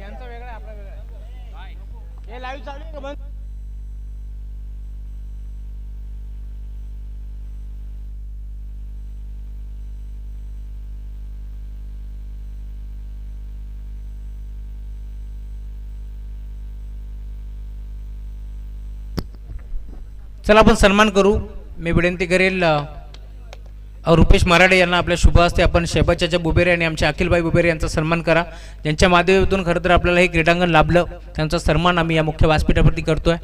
यांचा वेगळा आपला वेगळा आहे. हे लाईव्ह चालू आहे का बंद? चला आपण सन्मान करू. मी विनंती करेल रुपेश मराडे यांना आपल्या शुभ हस्ते आपण शेबाच्या बुबेरे आणि आमच्या अखिलबाई बुबेरे यांचा सन्मान करा. ज्यांच्या माध्यमातून खरं तर आपल्याला हे क्रीडांगण लाभलं त्यांचा सन्मान आम्ही या मुख्य व्यासपीठावरती करतोय.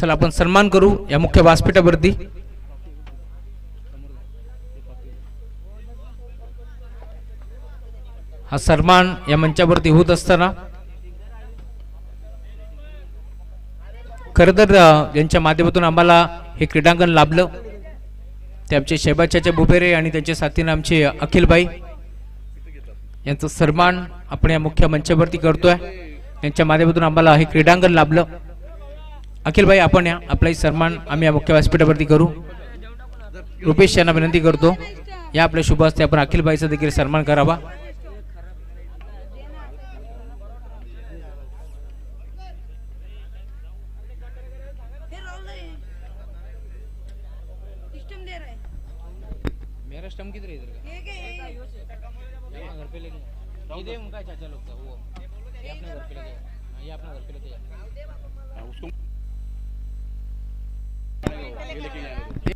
चला आपण सन्मान करू या मुख्य व्यासपीठावरती. हा सन्मान या मंचावरती होत असताना खरं तर यांच्या माध्यमातून आम्हाला हे क्रीडांगण लाभलं. ते आमचे शहबाच्या बुबेरे आणि त्यांच्या साथीनं आमचे अखिलबाई यांचा सन्मान आपण या मुख्य मंचावरती करतोय. यांच्या माध्यमातून आम्हाला हे क्रीडांगण लाभलं. अखिलबाई आपण या. आपलाही सन्मान आम्ही या मुख्य व्यासपीठावरती करू. रुपेश यांना विनंती करतो. या आपल्या शुभ हस्ते आपण अखिलबाईचा देखील सन्मान करावा. रोल सिस्टम दे रहा मेरा स्टम किधर इधर ये क्या यहाँ घर पे लेके ये दे उनका चाचा लोग का वो। ये अपने घर पे लेके जा। हाँ, 気に入っていい?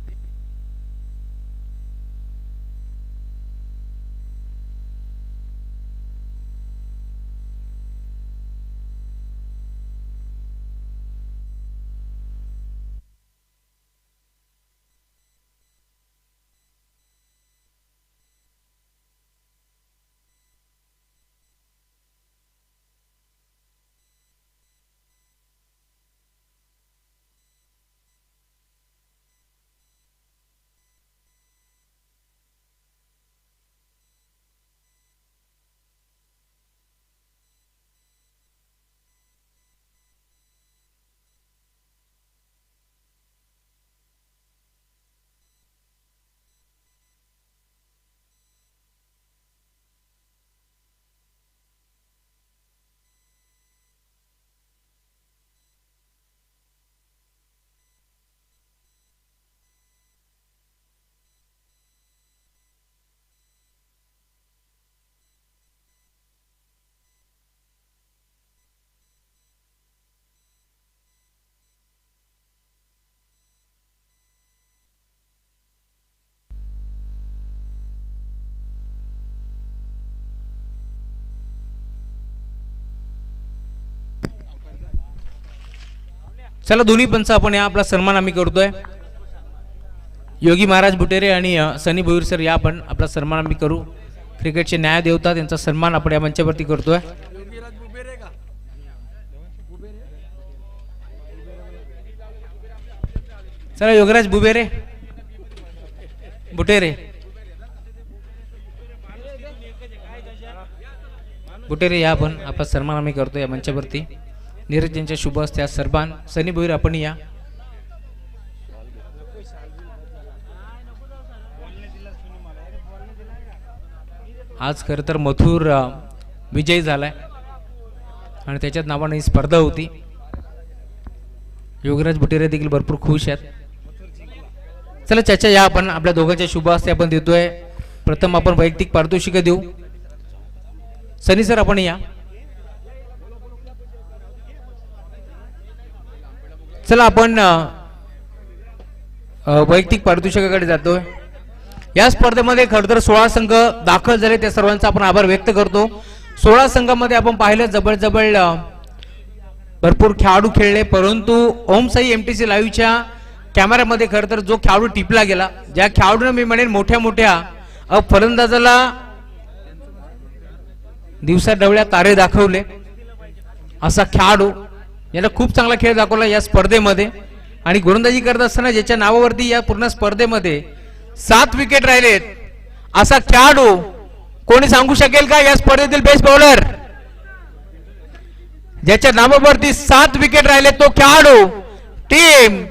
चला दोन्ही पंच आपण या आपला सन्मान आम्ही करतोय. योगी महाराज बुटेरे आणि सनी भोईर सर या आपण आपला सन्मान आम्ही करू. क्रिकेटचे न्याय देवता त्यांचा सन्मान आपण या मंचावरती करतोय. चला योगराज बुबेरे. बुटेरे. बुटेरे या आपण आपला सन्मान आम्ही करतो या मंचावरती. नीरज यांच्या शुभ असत्या आज सरबान सनी भोईर आपण या. आज खरं तर मथुर विजयी झालाय. आणि त्याच्यात नावाने ही स्पर्धा होती. योगराज बुटेरे देखील भरपूर खुश आहेत. चला चाचा या आपण आपल्या दोघांच्या शुभ असते आपण देतोय. प्रथम आपण वैयक्तिक पारितोषिक देऊ. सनी सर आपण या. चला आपण वैयक्तिक पारितोषिकाकडे जातोय. या स्पर्धेमध्ये खरं तर सोळा संघ दाखल झाले त्या सर्वांचा आपण आभार व्यक्त करतो. सोळा संघामध्ये आपण पाहिलं जवळ भरपूर खेळाडू खेळले परंतु ओमसाई एम टी सी लाईव्हच्या कॅमेऱ्यामध्ये खरं तर जो खेळाडू टिपला गेला ज्या खेळाडूने मी म्हणेन मोठ्या मोठ्या फलंदाजाला दिवसा डवळ्या तारे दाखवले. असा खेळाडू याला खूप चांगला खेळ दाखवला या स्पर्धेमध्ये. आणि गोलंदाजी करत असताना ज्याच्या नावावरती या पूर्ण स्पर्धेमध्ये सात विकेट राहिलेत. असा खेळाडू कोणी सांगू शकेल का या स्पर्धेतील बेस्ट बॉलर ज्याच्या नावावरती सात विकेट राहिले तो खेळाडू टीम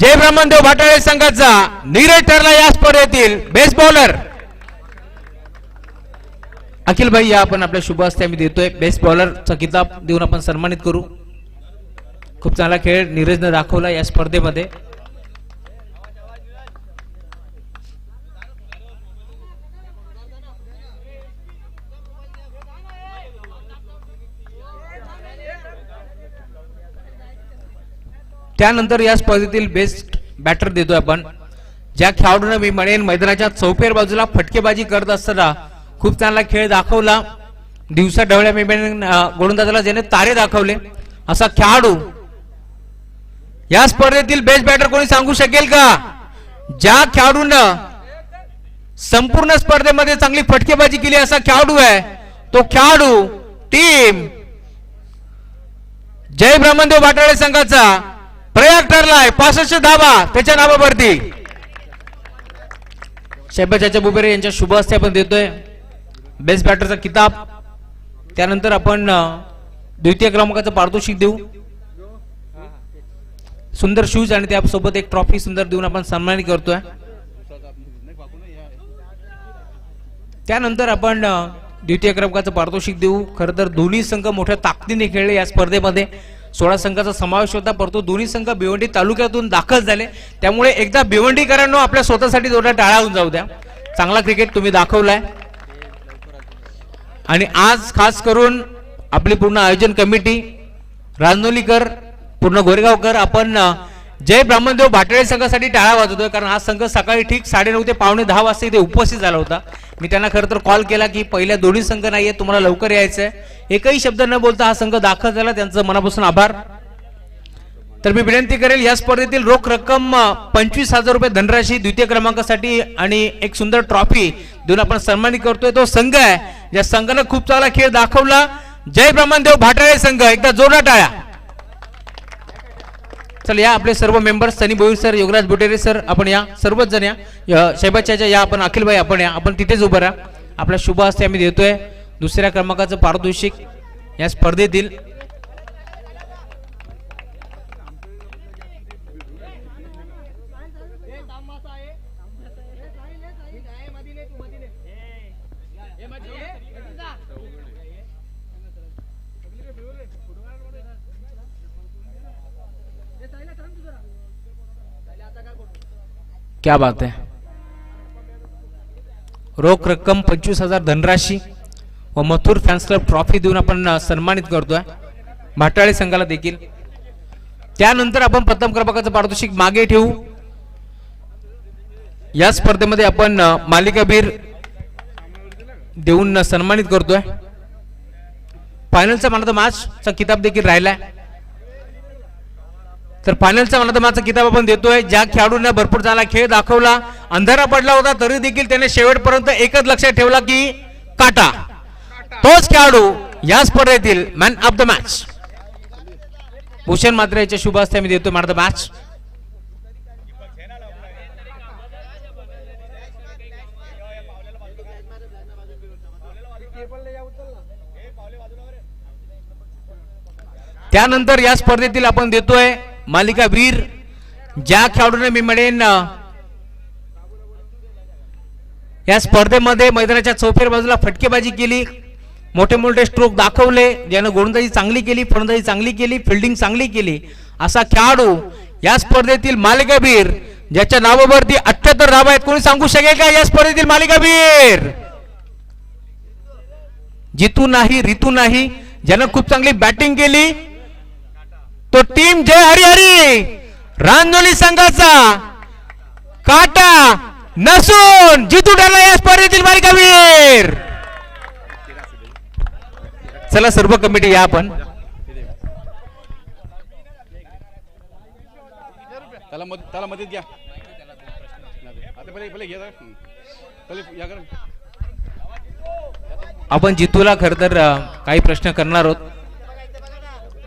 जय ब्रह्मदेव भाटाळे संघाचा नीरज ठरला या स्पर्धेतील बेस्ट बॉलर अखिल भाई या आपण आपल्या शुभ हस्ते आम्ही देतोय. बेस्ट बॉलरचा किताब देऊन आपण सन्मानित करू. खूप चांगला खेळ नीरजनं दाखवला या स्पर्धेमध्ये. त्यानंतर या स्पर्धेतील बेस्ट बॅटर देतोय आपण. ज्या खेळाडूंना मी म्हणेन मैदानाच्या चौफेर बाजूला फटकेबाजी करत असताना खूप चांगला खेळ दाखवला. दिवसा ढवळ्या मी म्हणेन गोलंदाजाला ज्याने तारे दाखवले असा खेळाडू या स्पर्धेतील बेस्ट बॅटर कोणी सांगू शकेल का? ज्या खेळाडूनं संपूर्ण स्पर्धेमध्ये चांगली फटकेबाजी केली असा खेळाडू आहे. तो खेळाडू टीम जय ब्रह्मदेव भाटाळे संघाचा प्रयोग ठरलाय. पासष्ट धावा त्याच्या नावावरती. शैबाच्या बुबेरे यांच्या शुभ हस्ते आपण देतोय. बेस्ट बॅटरचा किताब. त्यानंतर आपण द्वितीय क्रमांकाचं पारितोषिक देऊ. सुंदर शूज आणि त्यासोबत एक ट्रॉफी सुंदर देऊन आपण सन्मानित करतोय. त्यानंतर आपण द्वितीय क्रमांकाचं पारितोषिक देऊ. खरं तर दोन्ही संघ मोठ्या ताकदीने खेळले या स्पर्धेमध्ये. सोळा संघाचा समावेश होता परंतु दोन्ही संघ भिवंडी तालुक्यातून दाखल झाले. त्यामुळे एकदा भिवंडीकरांनो आपल्या स्वतःसाठी जोड्या टाळावून जाऊ द्या. चांगला क्रिकेट तुम्ही दाखवलाय. आणि आज खास करून आपली पूर्ण आयोजन कमिटी राजनोलीकर पूर्ण गोरेगावकर आपण जय ब्राह्मणदेव भाटळे संघासाठी टाळा वाजवतोय कारण हा संघ सकाळी ठीक साडेनऊ ते पावणे दहा वाजता इथे उपस्थित झाला होता. मी त्यांना खरं तर कॉल केला की पहिल्या दोन्ही संघ नाहीये तुम्हाला लवकर यायचंय. एकही शब्द न बोलता हा संघ दाखल झाला त्यांचं मनापासून आभार. तर मी विनंती करेल या स्पर्धेतील रोख रक्कम पंचवीस हजार रुपये धनराशी द्वितीय क्रमांकासाठी आणि एक सुंदर ट्रॉफी देऊन आपण सन्मानित करतोय. तो संघ आहे ज्या संघानं खूप चांगला खेळ दाखवला. जय ब्रह्मदेव भाटाळे संघ एकदा जोरदार टाळ्या. चल या आपले सर्व members Sunny Boir sir Yograj Botere sir आपण या सर्वच जण या. या शैबाच्या या आपण अखिलभाई आपण या. आपण तिथेच उभं राहा. आपल्या शुभ हस्ते आम्ही देतोय. दुसऱ्या क्रमांकाचं पारितोषिक या स्पर्धेतील क्या बात है? रोख रक्कम पंचवीस हजार धनराशी व मथुर फॅन्स क्लब ट्रॉफी देऊन आपण अ, सन्मानित करतोय. भाटाळे संघाला देखील. त्यानंतर आपण प्रथम क्रमांकाचं पारितोषिक मागे ठेवू. या स्पर्धेमध्ये आपण मालिकाबीर मालिकावीर देऊन अ, सन्मानित करतोय. फायनलचा मला मॅचचा किताब देखील राहिलाय. तर फायनलचा मला तर माझा किताब आपण देतोय. ज्या खेळाडूंना भरपूर चांगला खेळ दाखवला अंधारा पडला होता तरी देखील त्याने शेवटपर्यंत एकच लक्षात ठेवला की काटा. तोच खेळाडू या स्पर्धेतील man of the match Bhushan मात्र याच्या शुभ मी आम्ही देतो मॅन ऑफ द मॅच त्यानंतर या स्पर्धेतील आपण देतोय मालिका वीर ज्या खेळाडूने मी म्हणेन या स्पर्धेमध्ये मैदानाच्या चौफेर बाजूला फटकेबाजी केली मोठे मोठे स्ट्रोक दाखवले ज्यानं गोलंदाजी चांगली केली फलंदाजी चांगली केली फिल्डिंग चांगली केली असा खेळाडू या स्पर्धेतील मालिकावीर ज्याच्या नावावरती अठ्याहत्तर धावा आहेत. कोणी सांगू शकेल का या स्पर्धेतील मालिकावीर जितू नाही रितू नाही ज्यानं खूप चांगली बॅटिंग केली तो टीम जय हरिहरी रांजोली संघाचा काटा नसून जितू ठरला या स्पर्धेतील मालिकावीर चला सर्व कमिटी या आपण. त्याला मध त्याला मदत घ्या. आपण जितूला खर तर काही प्रश्न करणार आहोत.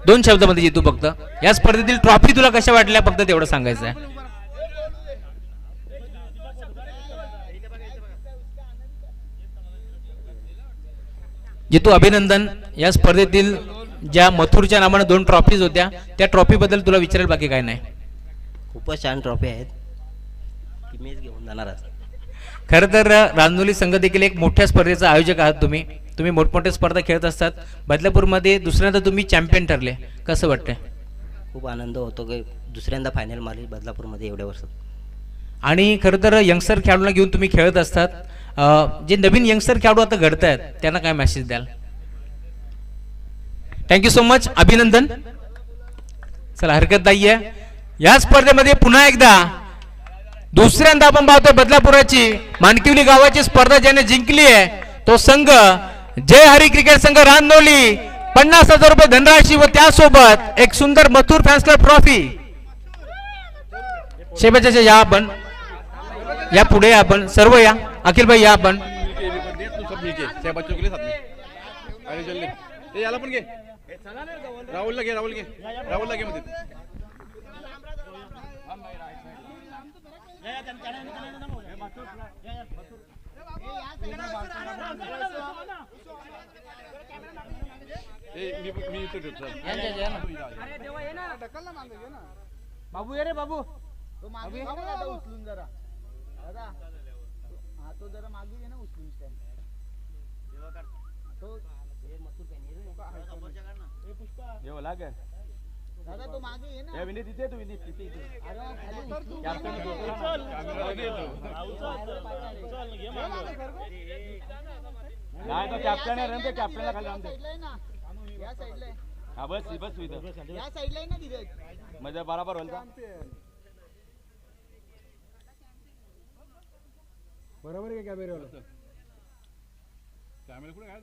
दोन शब्दामध्ये जितू फक्त. या स्पर्धेतील ट्रॉफी तुला कशा वाटल्या? फक्त तेवढं सांगायचं आहे. जितू अभिनंदन. या स्पर्धेतील ज्या मथुरच्या नावानं दोन ट्रॉफीज होत्या त्या ट्रॉफी बद्दल तुला विचारेल बाकी काय नाही. खूपच छान ट्रॉफी आहेत. मीच घेऊन जाणार खरं तर रांजोली संघ देखील एक मोठ्या स्पर्धेचा आयोजक आहात तुम्ही. तुम्ही मोठमोठ्या स्पर्धा खेळत असतात. बदलापूरमध्ये दुसऱ्यांदा तुम्ही चॅम्पियन ठरले. कसं वाटतंय? खूप आनंद होतो की दुसऱ्यांदा फायनल मारली बदलापूरमध्ये एवढ्या वर्षात. आणि खरं तर यंगस्टर खेळाडूंना घेऊन तुम्ही खेळत असतात. जे नवीन यंगस्टर खेळाडू आता घडत आहेत त्यांना काय मेसेज द्याल? थँक्यू सो मच अभिनंदन. चला हरकत नाहीये. या स्पर्धेमध्ये पुन्हा एकदा दुसऱ्यांदा आपण पाहतोय बदलापुराची मानकिवली गावाची स्पर्धा ज्याने जिंकली आहे तो संघ जय हरी क्रिकेट संघ रानोली पन्नास हजार रुपये धनराशी व त्यासोबत एक सुंदर मथुर फॅन्सलर ट्रॉफी शेबाच्या या आपण या पुढे या आपण सर्व या अखिल भाई या आपण याला पण घे राहुल घे राहुल घे राहुल घे मध्ये मी मी इथे ठेवतो बाबू ये रे बाबू. तो मागे ये. ना दादा उचलून जरा. दादा हा तो जरा मागे ये ना उचलून stand. तो ए, पुष्पा ये लाग. दादा तो मागे ये ना. ए विनीत इथे तू विनीत इथे इथे अरे खाली उचलून कॅप्टन नाही तो आहे रे ते कॅप्टनला खाली आणते. या साइडला आहे. हा बस बस इथं. या साइडला आहे ना धीरज म्हणजे बराबर होईल का? बरोबर आहे का कॅमेरावाला कॅमेरा कुठे काय